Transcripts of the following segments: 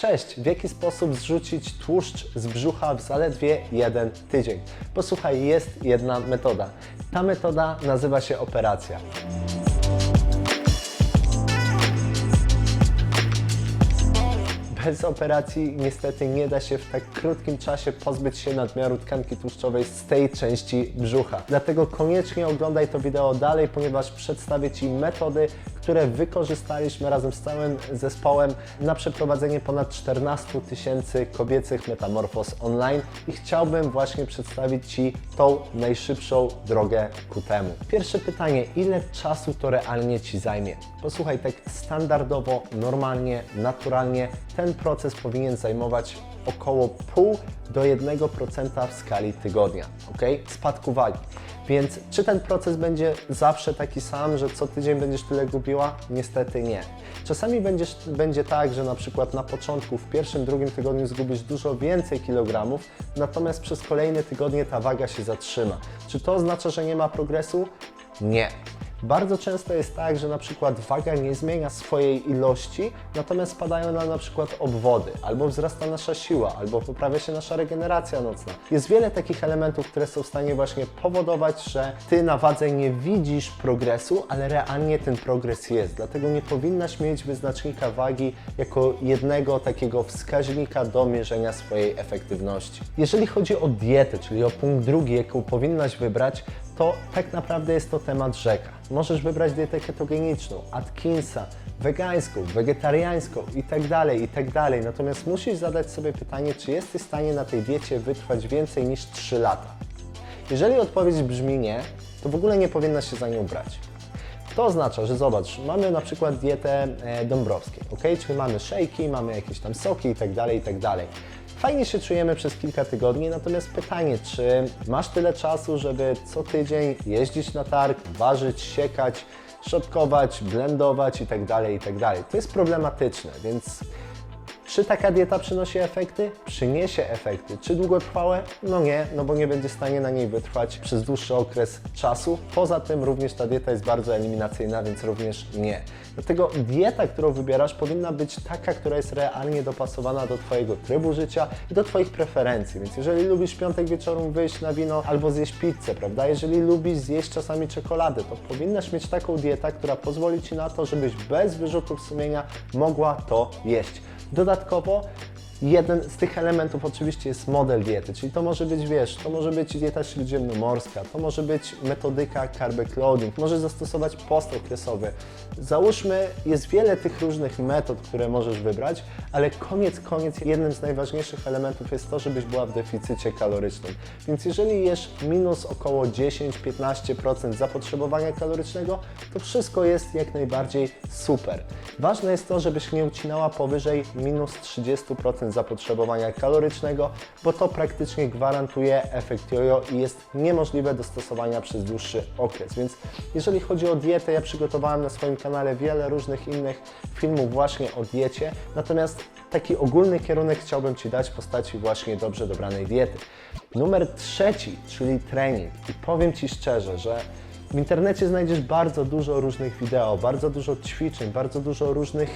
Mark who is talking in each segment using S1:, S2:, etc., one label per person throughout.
S1: Cześć, w jaki sposób zrzucić tłuszcz z brzucha w zaledwie jeden tydzień? Posłuchaj, jest jedna metoda. Ta metoda nazywa się operacja. Bez operacji niestety nie da się w tak krótkim czasie pozbyć się nadmiaru tkanki tłuszczowej z tej części brzucha. Dlatego koniecznie oglądaj to wideo dalej, ponieważ przedstawię Ci metody, które wykorzystaliśmy razem z całym zespołem na przeprowadzenie ponad 14 tysięcy kobiecych metamorfoz online i chciałbym właśnie przedstawić Ci tą najszybszą drogę ku temu. Pierwsze pytanie, ile czasu to realnie Ci zajmie? Posłuchaj, tak standardowo, normalnie, naturalnie ten proces powinien zajmować około pół do 1% w skali tygodnia, ok? Spadku wagi. Więc czy ten proces będzie zawsze taki sam, że co tydzień będziesz tyle gubiła? Niestety nie. Czasami będziesz, będzie tak, że na przykład na początku, w pierwszym, drugim tygodniu zgubisz dużo więcej kilogramów, natomiast przez kolejne tygodnie ta waga się zatrzyma. Czy to oznacza, że nie ma progresu? Nie. Bardzo często jest tak, że na przykład waga nie zmienia swojej ilości, natomiast spadają nam na przykład obwody, albo wzrasta nasza siła, albo poprawia się nasza regeneracja nocna. Jest wiele takich elementów, które są w stanie właśnie powodować, że Ty na wadze nie widzisz progresu, ale realnie ten progres jest. Dlatego nie powinnaś mieć wyznacznika wagi jako jednego takiego wskaźnika do mierzenia swojej efektywności. Jeżeli chodzi o dietę, czyli o punkt drugi, jaką powinnaś wybrać, to tak naprawdę jest to temat rzeka. Możesz wybrać dietę ketogeniczną, Atkinsa, wegańską, wegetariańską i tak dalej, i tak. Natomiast musisz zadać sobie pytanie, czy jesteś w stanie na tej diecie wytrwać więcej niż 3 lata. Jeżeli odpowiedź brzmi nie, to w ogóle nie powinnaś się za nią brać. To oznacza, że zobacz, mamy na przykład dietę e, dąbrowskiej, ok? Czyli mamy szejki, mamy jakieś tam soki i tak Fajnie się czujemy przez kilka tygodni, natomiast pytanie, czy masz tyle czasu, żeby co tydzień jeździć na targ, ważyć, siekać, szotkować, blendować i tak dalej, i tak. To jest problematyczne, więc czy taka dieta przynosi efekty? Przyniesie efekty. Czy długotrwałe? No nie, no bo nie będzie w stanie na niej wytrwać przez dłuższy okres czasu. Poza tym również ta dieta jest bardzo eliminacyjna, więc również nie. Dlatego dieta, którą wybierasz, powinna być taka, która jest realnie dopasowana do Twojego trybu życia i do Twoich preferencji. Więc jeżeli lubisz piątek wieczorem wyjść na wino albo zjeść pizzę, prawda? Jeżeli lubisz zjeść czasami czekoladę, to powinnaś mieć taką dietę, która pozwoli Ci na to, żebyś bez wyrzutów sumienia mogła to jeść. Dodatkowo jeden z tych elementów oczywiście jest model diety, czyli to może być, wiesz, to może być dieta śródziemnomorska, to może być metodyka carb loading, może zastosować post okresowy. Załóżmy, jest wiele tych różnych metod, które możesz wybrać, ale koniec, koniec, jednym z najważniejszych elementów jest to, żebyś była w deficycie kalorycznym. Więc jeżeli jesz minus około 10-15% zapotrzebowania kalorycznego, to wszystko jest jak najbardziej super. Ważne jest to, żebyś nie ucinała powyżej minus 30% zapotrzebowania kalorycznego, bo to praktycznie gwarantuje efekt jojo i jest niemożliwe do stosowania przez dłuższy okres. Więc jeżeli chodzi o dietę, ja przygotowałem na swoim kanale wiele różnych innych filmów właśnie o diecie, natomiast taki ogólny kierunek chciałbym Ci dać w postaci właśnie dobrze dobranej diety. Numer trzeci, czyli trening. I powiem Ci szczerze, że w internecie znajdziesz bardzo dużo różnych wideo, bardzo dużo ćwiczeń, bardzo dużo różnych,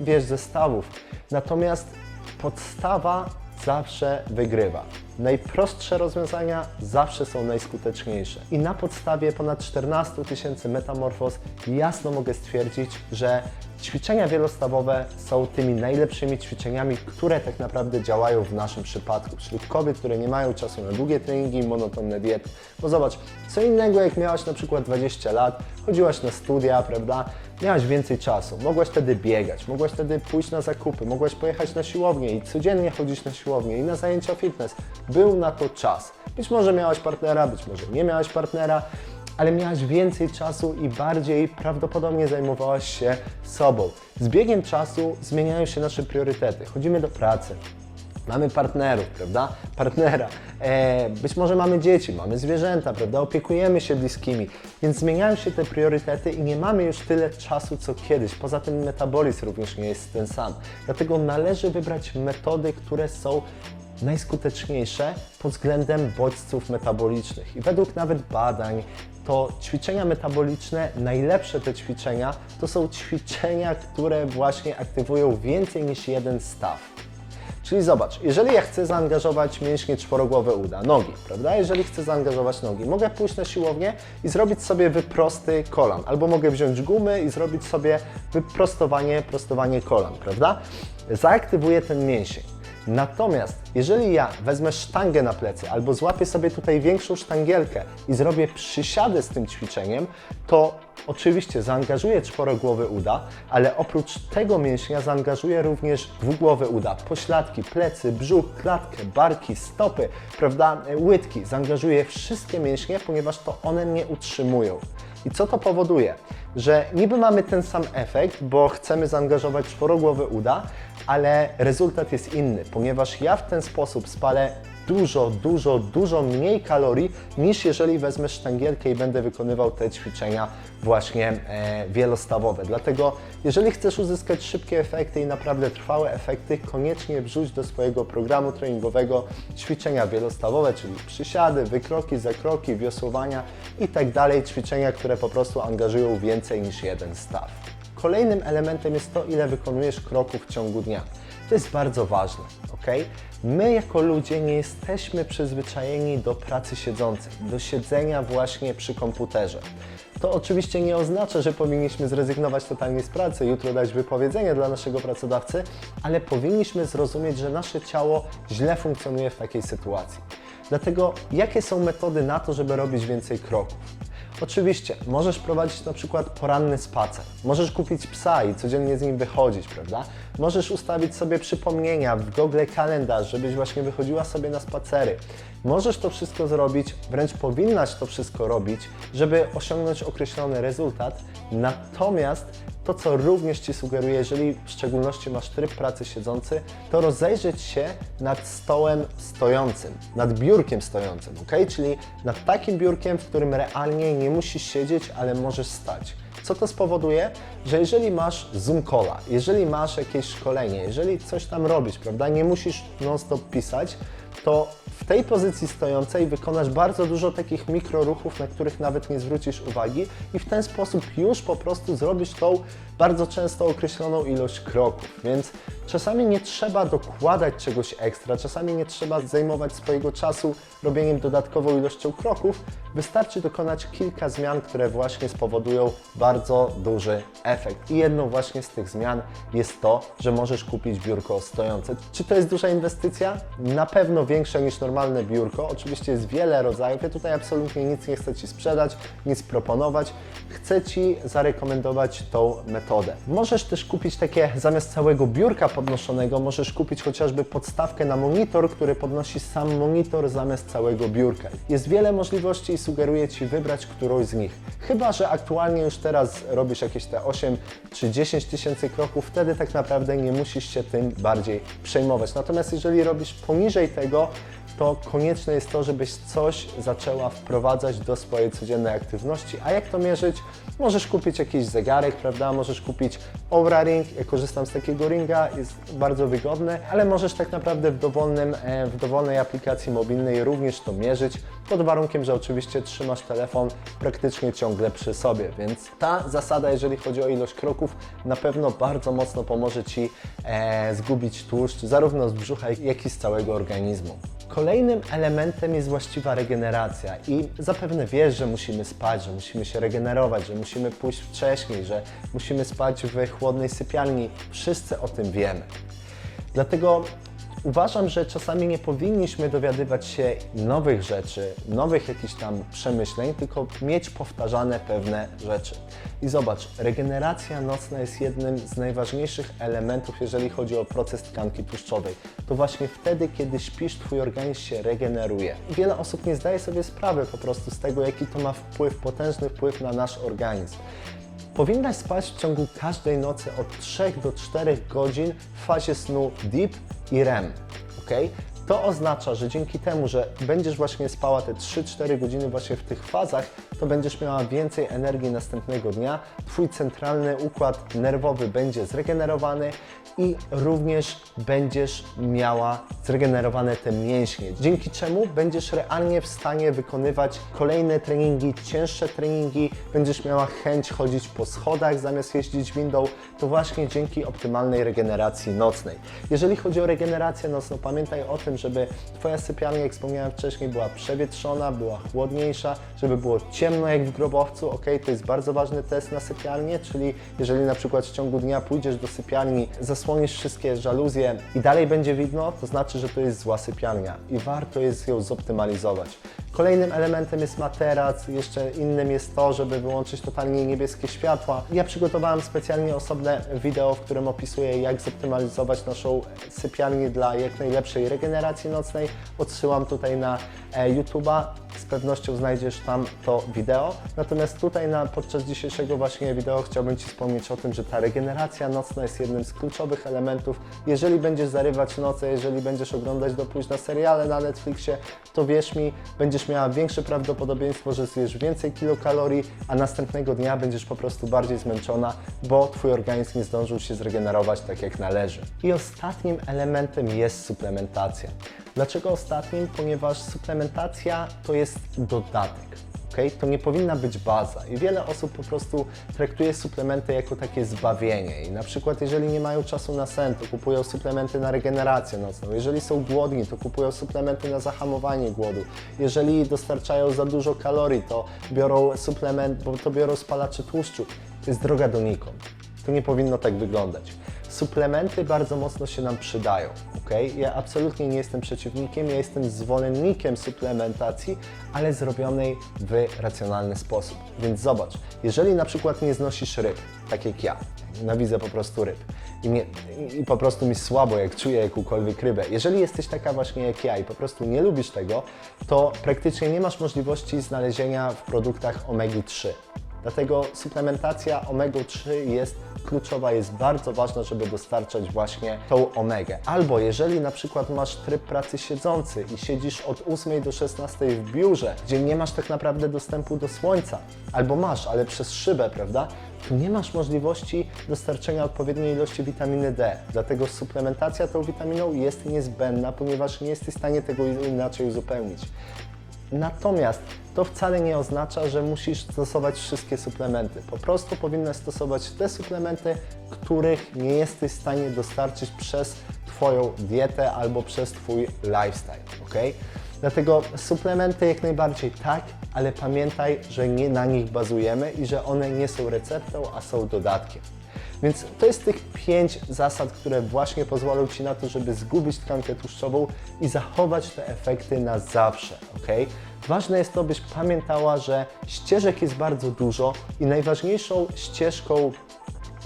S1: wiesz, zestawów. Natomiast podstawa zawsze wygrywa. Najprostsze rozwiązania zawsze są najskuteczniejsze. I na podstawie ponad 14 tysięcy metamorfoz jasno mogę stwierdzić, że ćwiczenia wielostawowe są tymi najlepszymi ćwiczeniami, które tak naprawdę działają w naszym przypadku. Wśród kobiet, które nie mają czasu na długie treningi monotonne diety. Bo zobacz, co innego jak miałaś na przykład 20 lat, chodziłaś na studia, prawda? Miałaś więcej czasu, mogłaś wtedy biegać, mogłaś wtedy pójść na zakupy, mogłaś pojechać na siłownię i codziennie chodzić na siłownię i na zajęcia fitness. Był na to czas. Być może miałaś partnera, być może nie miałaś partnera, ale miałaś więcej czasu i bardziej prawdopodobnie zajmowałaś się sobą. Z biegiem czasu zmieniają się nasze priorytety. Chodzimy do pracy, Mamy partnerów, prawda? Partnera. E, być może mamy dzieci, mamy zwierzęta, prawda? Opiekujemy się bliskimi, więc zmieniają się te priorytety i nie mamy już tyle czasu co kiedyś. Poza tym metabolizm również nie jest ten sam. Dlatego należy wybrać metody, które są najskuteczniejsze pod względem bodźców metabolicznych. I według nawet badań to ćwiczenia metaboliczne, najlepsze te ćwiczenia, to są ćwiczenia, które właśnie aktywują więcej niż jeden staw. Czyli zobacz, jeżeli ja chcę zaangażować mięśnie czworogłowe uda, nogi, prawda? Jeżeli chcę zaangażować nogi, mogę pójść na siłownię i zrobić sobie wyprosty kolan, albo mogę wziąć gumy i zrobić sobie wyprostowanie, prostowanie kolan, prawda? Zaaktywuję ten mięsień. Natomiast jeżeli ja wezmę sztangę na plecy albo złapię sobie tutaj większą sztangielkę i zrobię przysiady z tym ćwiczeniem, to oczywiście zaangażuję czworogłowy uda, ale oprócz tego mięśnia zaangażuję również dwugłowy uda, pośladki, plecy, brzuch, klatkę, barki, stopy, prawda, łydki. Zaangażuję wszystkie mięśnie, ponieważ to one mnie utrzymują. I co to powoduje? Że niby mamy ten sam efekt, bo chcemy zaangażować czworogłowy uda, ale rezultat jest inny, ponieważ ja w ten sposób spalę dużo, dużo, dużo mniej kalorii niż jeżeli wezmę sztangielkę i będę wykonywał te ćwiczenia właśnie e, wielostawowe. Dlatego jeżeli chcesz uzyskać szybkie efekty i naprawdę trwałe efekty, koniecznie wrzuć do swojego programu treningowego ćwiczenia wielostawowe, czyli przysiady, wykroki, zakroki, wiosłowania i tak dalej, ćwiczenia, które po prostu angażują więcej niż jeden staw. Kolejnym elementem jest to, ile wykonujesz kroków w ciągu dnia. To jest bardzo ważne, ok? My jako ludzie nie jesteśmy przyzwyczajeni do pracy siedzącej, do siedzenia właśnie przy komputerze. To oczywiście nie oznacza, że powinniśmy zrezygnować totalnie z pracy, jutro dać wypowiedzenie dla naszego pracodawcy, ale powinniśmy zrozumieć, że nasze ciało źle funkcjonuje w takiej sytuacji. Dlatego jakie są metody na to, żeby robić więcej kroków? Oczywiście, możesz prowadzić na przykład poranny spacer, możesz kupić psa i codziennie z nim wychodzić, prawda? Możesz ustawić sobie przypomnienia w Google Kalendarz, żebyś właśnie wychodziła sobie na spacery. Możesz to wszystko zrobić, wręcz powinnaś to wszystko robić, żeby osiągnąć określony rezultat. Natomiast to, co również Ci sugeruję, jeżeli w szczególności masz tryb pracy siedzący, to rozejrzeć się nad stołem stojącym, nad biurkiem stojącym, ok? Czyli nad takim biurkiem, w którym realnie nie musisz siedzieć, ale możesz stać. Co to spowoduje? Że jeżeli masz Zoom calla, jeżeli masz jakieś szkolenie, jeżeli coś tam robisz, prawda, nie musisz non-stop pisać, to w tej pozycji stojącej wykonasz bardzo dużo takich mikroruchów, na których nawet nie zwrócisz uwagi i w ten sposób już po prostu zrobisz tą bardzo często określoną ilość kroków. Więc czasami nie trzeba dokładać czegoś ekstra, czasami nie trzeba zajmować swojego czasu robieniem dodatkową ilością kroków. Wystarczy dokonać kilka zmian, które właśnie spowodują bardzo duży efekt. I jedną właśnie z tych zmian jest to, że możesz kupić biurko stojące. Czy to jest duża inwestycja? Na pewno większa niż normalne biurko. Oczywiście jest wiele rodzajów. Ja tutaj absolutnie nic nie chcę Ci sprzedać, nic proponować. Chcę Ci zarekomendować tą metodę. Możesz też kupić takie, zamiast całego biurka podnoszonego, możesz kupić chociażby podstawkę na monitor, który podnosi sam monitor zamiast całego biurka. Jest wiele możliwości i sugeruję Ci wybrać którąś z nich. Chyba, że aktualnie już teraz robisz jakieś te 8 czy 10 tysięcy kroków, wtedy tak naprawdę nie musisz się tym bardziej przejmować. Natomiast jeżeli robisz poniżej tego, go. To konieczne jest to, żebyś coś zaczęła wprowadzać do swojej codziennej aktywności. A jak to mierzyć? Możesz kupić jakiś zegarek, prawda? Możesz kupić Oura Ring. Ja korzystam z takiego ringa, jest bardzo wygodny, ale możesz tak naprawdę w, dowolnym, e, w dowolnej aplikacji mobilnej również to mierzyć, pod warunkiem, że oczywiście trzymasz telefon praktycznie ciągle przy sobie. Więc ta zasada, jeżeli chodzi o ilość kroków, na pewno bardzo mocno pomoże Ci e, zgubić tłuszcz zarówno z brzucha, jak i z całego organizmu. Kolejnym elementem jest właściwa regeneracja i zapewne wiesz, że musimy spać, że musimy się regenerować, że musimy pójść wcześniej, że musimy spać w chłodnej sypialni. Wszyscy o tym wiemy. Dlatego uważam, że czasami nie powinniśmy dowiadywać się nowych rzeczy, nowych jakichś tam przemyśleń, tylko mieć powtarzane pewne rzeczy. I zobacz, regeneracja nocna jest jednym z najważniejszych elementów, jeżeli chodzi o proces tkanki tłuszczowej. To właśnie wtedy, kiedy śpisz, Twój organizm się regeneruje. Wiele osób nie zdaje sobie sprawy po prostu z tego, jaki to ma wpływ, potężny wpływ na nasz organizm. Powinnaś spać w ciągu każdej nocy od 3 do 4 godzin w fazie snu deep i REM. ok? To oznacza, że dzięki temu, że będziesz właśnie spała te 3-4 godziny właśnie w tych fazach, to będziesz miała więcej energii następnego dnia, Twój centralny układ nerwowy będzie zregenerowany i również będziesz miała zregenerowane te mięśnie, dzięki czemu będziesz realnie w stanie wykonywać kolejne treningi, cięższe treningi, będziesz miała chęć chodzić po schodach zamiast jeździć windą, to właśnie dzięki optymalnej regeneracji nocnej. Jeżeli chodzi o regenerację nocną, pamiętaj o tym, żeby Twoja sypialnia, jak wspomniałem wcześniej, była przewietrzona, była chłodniejsza, żeby było ciemno jak w grobowcu, ok? To jest bardzo ważny test na sypialnię, czyli jeżeli na przykład w ciągu dnia pójdziesz do sypialni, zasłonisz wszystkie żaluzje i dalej będzie widno, to znaczy, że to jest zła sypialnia i warto jest ją zoptymalizować. Kolejnym elementem jest materac, jeszcze innym jest to, żeby wyłączyć totalnie niebieskie światła. Ja przygotowałem specjalnie osobne wideo, w którym opisuję, jak zoptymalizować naszą sypialnię dla jak najlepszej regeneracji nocnej. Odsyłam tutaj na YouTube'a, z pewnością znajdziesz tam to wideo. Natomiast tutaj na, podczas dzisiejszego właśnie wideo chciałbym Ci wspomnieć o tym, że ta regeneracja nocna jest jednym z kluczowych elementów. Jeżeli będziesz zarywać noce, jeżeli będziesz oglądać do późna seriale na Netflixie, to wierz mi, będziesz miała większe prawdopodobieństwo, że zjesz więcej kilokalorii, a następnego dnia będziesz po prostu bardziej zmęczona, bo Twój organizm nie zdążył się zregenerować tak jak należy. I ostatnim elementem jest suplementacja. Dlaczego ostatnim? Ponieważ suplementacja to jest dodatek. Okay? To nie powinna być baza i wiele osób po prostu traktuje suplementy jako takie zbawienie i na przykład jeżeli nie mają czasu na sen, to kupują suplementy na regenerację nocną, jeżeli są głodni, to kupują suplementy na zahamowanie głodu, jeżeli dostarczają za dużo kalorii, to biorą suplement, bo to biorą spalacze tłuszczu. To jest droga donikąd. To nie powinno tak wyglądać. Suplementy bardzo mocno się nam przydają, ok? Ja absolutnie nie jestem przeciwnikiem, ja jestem zwolennikiem suplementacji, ale zrobionej w racjonalny sposób. Więc zobacz, jeżeli na przykład nie znosisz ryb, tak jak ja, nienawidzę po prostu ryb i, mnie, i po prostu mi słabo, jak czuję jakąkolwiek rybę. Jeżeli jesteś taka właśnie jak ja i po prostu nie lubisz tego, to praktycznie nie masz możliwości znalezienia w produktach omegi-3. Dlatego suplementacja omega-3 jest kluczowa, jest bardzo ważna, żeby dostarczać właśnie tą omegę. Albo jeżeli na przykład masz tryb pracy siedzący i siedzisz od 8 do 16 w biurze, gdzie nie masz tak naprawdę dostępu do słońca, albo masz, ale przez szybę, prawda? Nie masz możliwości dostarczenia odpowiedniej ilości witaminy D. Dlatego suplementacja tą witaminą jest niezbędna, ponieważ nie jesteś w stanie tego inaczej uzupełnić. Natomiast to wcale nie oznacza, że musisz stosować wszystkie suplementy. Po prostu powinnaś stosować te suplementy, których nie jesteś w stanie dostarczyć przez Twoją dietę albo przez Twój lifestyle, ok? Dlatego suplementy jak najbardziej tak, ale pamiętaj, że nie na nich bazujemy i że one nie są receptą, a są dodatkiem. Więc to jest tych pięć zasad, które właśnie pozwolą Ci na to, żeby zgubić tkankę tłuszczową i zachować te efekty na zawsze, ok? Ważne jest to, byś pamiętała, że ścieżek jest bardzo dużo i najważniejszą ścieżką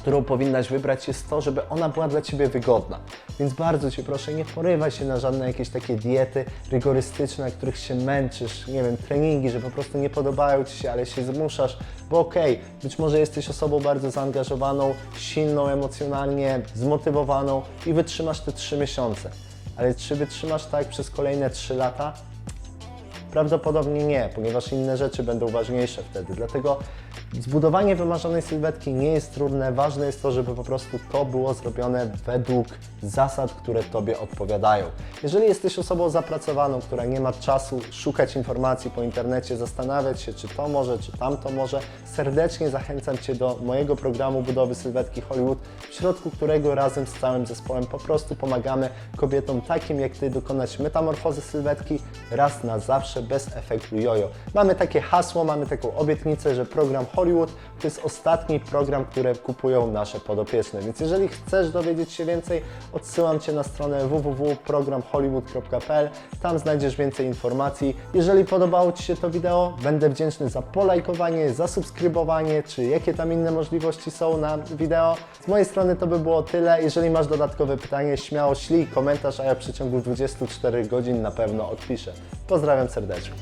S1: którą powinnaś wybrać jest to, żeby ona była dla Ciebie wygodna. Więc bardzo Cię proszę, nie porywaj się na żadne jakieś takie diety rygorystyczne, na których się męczysz, nie wiem, treningi, że po prostu nie podobają Ci się, ale się zmuszasz, bo okej, okay, być może jesteś osobą bardzo zaangażowaną, silną emocjonalnie, zmotywowaną i wytrzymasz te 3 miesiące. Ale czy wytrzymasz tak przez kolejne 3 lata? Prawdopodobnie nie, ponieważ inne rzeczy będą ważniejsze wtedy. Dlatego zbudowanie wymarzonej sylwetki nie jest trudne. Ważne jest to, żeby po prostu to było zrobione według zasad, które Tobie odpowiadają. Jeżeli jesteś osobą zapracowaną, która nie ma czasu szukać informacji po internecie, zastanawiać się, czy to może, czy tamto może, serdecznie zachęcam Cię do mojego programu budowy sylwetki Hollywood, w środku którego razem z całym zespołem po prostu pomagamy kobietom takim jak Ty dokonać metamorfozy sylwetki raz na zawsze bez efektu jojo. Mamy takie hasło, mamy taką obietnicę, że program Hollywood to jest ostatni program, który kupują nasze podopieczne. Więc jeżeli chcesz dowiedzieć się więcej, odsyłam Cię na stronę www.programhollywood.pl. Tam znajdziesz więcej informacji. Jeżeli podobało Ci się to wideo, będę wdzięczny za polajkowanie, zasubskrybowanie, czy jakie tam inne możliwości są na wideo. Z mojej strony to by było tyle. Jeżeli masz dodatkowe pytanie, śmiało ślij komentarz, a ja w przeciągu 24 godzin na pewno odpiszę. Pozdrawiam serdecznie.